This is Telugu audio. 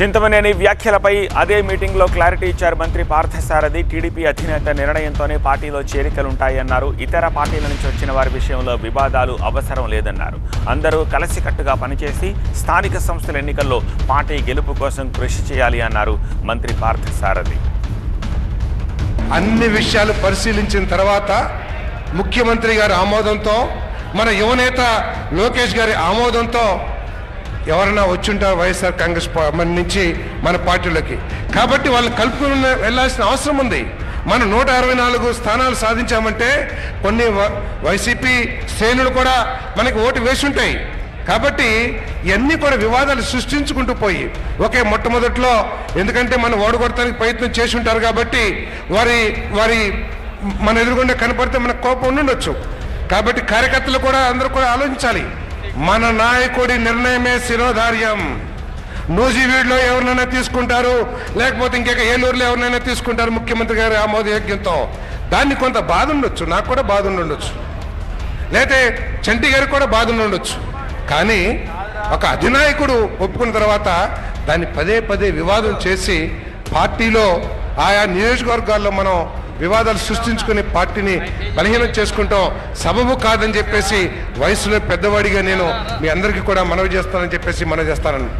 చింతమనేని వ్యాఖ్యలపై అదే మీటింగ్లో క్లారిటీ ఇచ్చారు మంత్రి పార్థసారథి. టీడీపీ అధినేత నిర్ణయంతోనే పార్టీలో చేరికలుంటాయన్నారు. ఇతర పార్టీల నుంచి వచ్చిన వారి విషయంలో వివాదాలు అవసరం లేదన్నారు. అందరూ కలిసికట్టుగా పనిచేసి స్థానిక సంస్థల ఎన్నికల్లో పార్టీ గెలుపు కోసం కృషి చేయాలి అన్నారు మంత్రి పార్థసారథి. అన్ని విషయాలు పరిశీలించిన తర్వాత ముఖ్యమంత్రి గారి ఆమోదంతో మన యువనేత లోకేష్ గారి ఆమోదంతో ఎవరైనా వచ్చుంటారు వైఎస్ఆర్ కాంగ్రెస్ మన నుంచి మన పార్టీలోకి. కాబట్టి వాళ్ళు కలుపుకుని వెళ్ళాల్సిన అవసరం ఉంది. మనం నూట అరవై నాలుగు స్థానాలు సాధించామంటే కొన్ని వ- వైసీపీ శ్రేణులు కూడా మనకి ఓటు వేసి ఉంటాయి. కాబట్టి ఇవన్నీ కూడా వివాదాలు సృష్టించుకుంటూ పోయి ఒకే మొట్టమొదట్లో ఎందుకంటే మనం ఓడగొడటానికి ప్రయత్నం చేసి ఉంటారు కాబట్టి వారి వారి మన ఎదురుగుండా కనపడితే మనకు కోపం ఉండొచ్చు కాబట్టి కార్యకర్తలు కూడా అందరూ కూడా ఆలోచించాలి. మన నాయకుడి నిర్ణయమే శిరోధార్యం. నూజివీడ్లో ఎవరినైనా తీసుకుంటారు? లేకపోతే ఇంకొక ఏలూరులో ఎవరినైనా తీసుకుంటారు? ముఖ్యమంత్రి గారి ఆమోదయోగ్యంతో. దాన్ని కొంత బాధ ఉండొచ్చు నాకు కూడా బాధ ఉండొచ్చు లేతే చంటి గారికి కూడా బాధ ఉండొచ్చు కానీ ఒక అధినాయకుడు ఒప్పుకున్న తర్వాత దాన్ని పదే పదే వివాదం చేసి పార్టీలో ఆయా నియోజకవర్గాల్లో మనం వివాదాలు సృష్టించుకుని పార్టీని బలహీనం చేసుకుంటాం. సబబు కాదని చెప్పేసి వయసులో పెద్దవాడిగా నేను మీ అందరికీ కూడా మనవి చేస్తానని చెప్పేసి మనవి చేస్తానని